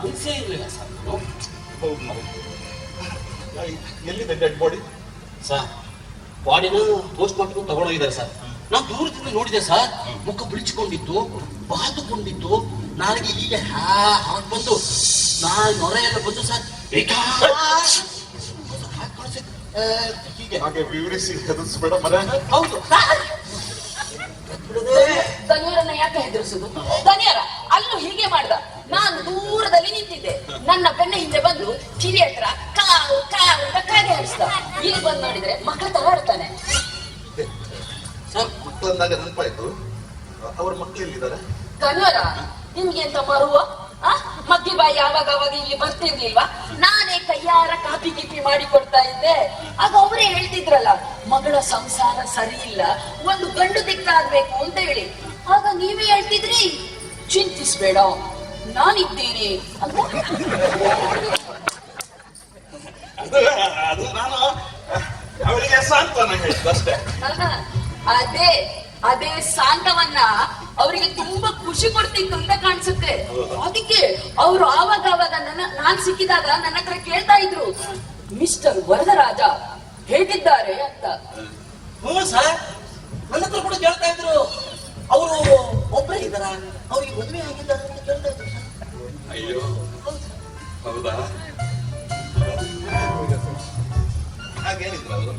ಅನ್ಸೇ ಇರಲಿಲ್ಲ ಸರ್ ಹೌದು ನಾವು. ಎಲ್ಲಿದೆ ಡೆಡ್ ಬಾಡಿ ಸರ್ ಬಾಡಿನ ಪೋಸ್ಟ್ ಮಾರ್ಟಮ್ ತಗೊಂಡೋಗಿದ್ದಾರೆ ಸರ್. ನಾವು ದೂರದಿಂದ ನೋಡಿದೆ ಸರ್. ಮುಖ ಬಿಳಿಚಿಕೊಂಡಿತ್ತು ಬಾತುಕೊಂಡಿತ್ತು ನನಗೆ ಈಗ ಹಾ ಹಾಗೆ ಬಂದು ನಾನು ನೊರೆ ಎಲ್ಲ ಬಂದು ಸರ್ ಏಕಾ! ಹಾಗ್. ಹೀಗೆ ವಿವರಿಸಿ ಹೆದರ್ಸ್ಬೇಡ ಮರ ಹೌದು. ಯಾಕೆ ಹೆದರಿಸುದು? ದನಿಯರ ಅಲ್ಲೂ ಹೀಗೆ ಮಾಡ್ದ. ನಾನು ದೂರದಲ್ಲಿ ನಿಂತಿದ್ದೆ. ನನ್ನ ಬೆನ್ನ ಹಿಂದೆ ಬಂದು ಕಿವಿ ಹತ್ರ ಕಾವು ಕಾವು ಅಂತ ಕಾಗೆ ಹರಿಸ್ದ. ಇಲ್ಲಿ ಬಂದು ನೋಡಿದ್ರೆ ಮಕ್ಕಳ ತರ ಆಡ್ತಾನೆ. ಸರ್ ಮಕ್ಕಳಂದಾಗ ನೆನಪಾಯ್ತು. ಅವ್ರ ಎಲ್ಲಿದ್ದಾರೆ? ನಿಮ್ಗೆ ಎಂತ ಮರುವ? ಮಗ್ಗಿ ಬಾಯಿ ಯಾವಾಗ ಅವಾಗ ಇಲ್ಲಿ ಬರ್ತಿರ್ಲಿಲ್ವಾ? ನಾನೇ ಕೈಯಾರ ಕಾಪಿ ಕಿಪಿ ಮಾಡಿ ಕೊಡ್ತಾ ಇದ್ದೆ. ಆಗ ಅವರೇ ಹೇಳ್ತಿದ್ರಲ್ಲ ಮಗಳ ಸಂಸಾರ ಸರಿ ಇಲ್ಲ ಒಂದು ಗಂಡು ದಿಕ್ಕಾಗ್ಬೇಕು ಅಂತ ಹೇಳಿ. ಆಗ ನೀವೇ ಹೇಳ್ತಿದ್ರಿ. ಚಿಂತಿಸ್ಬೇಡ ನಾನಿದ್ದೇನೆ. ಅಂತ ಅದು ಅದು ನಾನು ಅವಳಿಗೆ ಸಾಂತ್ವನ ಹೇಳಿದ್ದು ಅದೇ ಅದೇ ಸಾಂತವನ್ನ ಅವರಿಗೆ ತುಂಬಾ ಖುಷಿ ಕೊಡ್ತಿತ್ತು ಅಂತ ಕಾಣಿಸುತ್ತೆ. ಅದಕ್ಕೆ ಅವರು ಆವಾಗ ಆವಾಗ ನನ್ನ ನಾನ್ ಸಿಕ್ಕಿದಾಗ ನನ್ನ ಹತ್ರ ಕೇಳ್ತಾ ಇದ್ರು. ಮಿಸ್ಟರ್ ವರದರಾಜ ಹೇಗಿದ್ದಾರೆ ಅಂತ. ಹ್ಞೂ ಸರ್. ನನ್ನ ಹತ್ರ ಕೂಡ ಕೇಳ್ತಾ ಇದ್ರು. ಅವರು ಒಬ್ಬರೇ ಇದ್ದಾರ? ಮದುವೆ ಸರ್ ಅಯ್ಯೋ ಹೌದಾ? ಹಾಗೇನಿದ್ರು ಅವರು.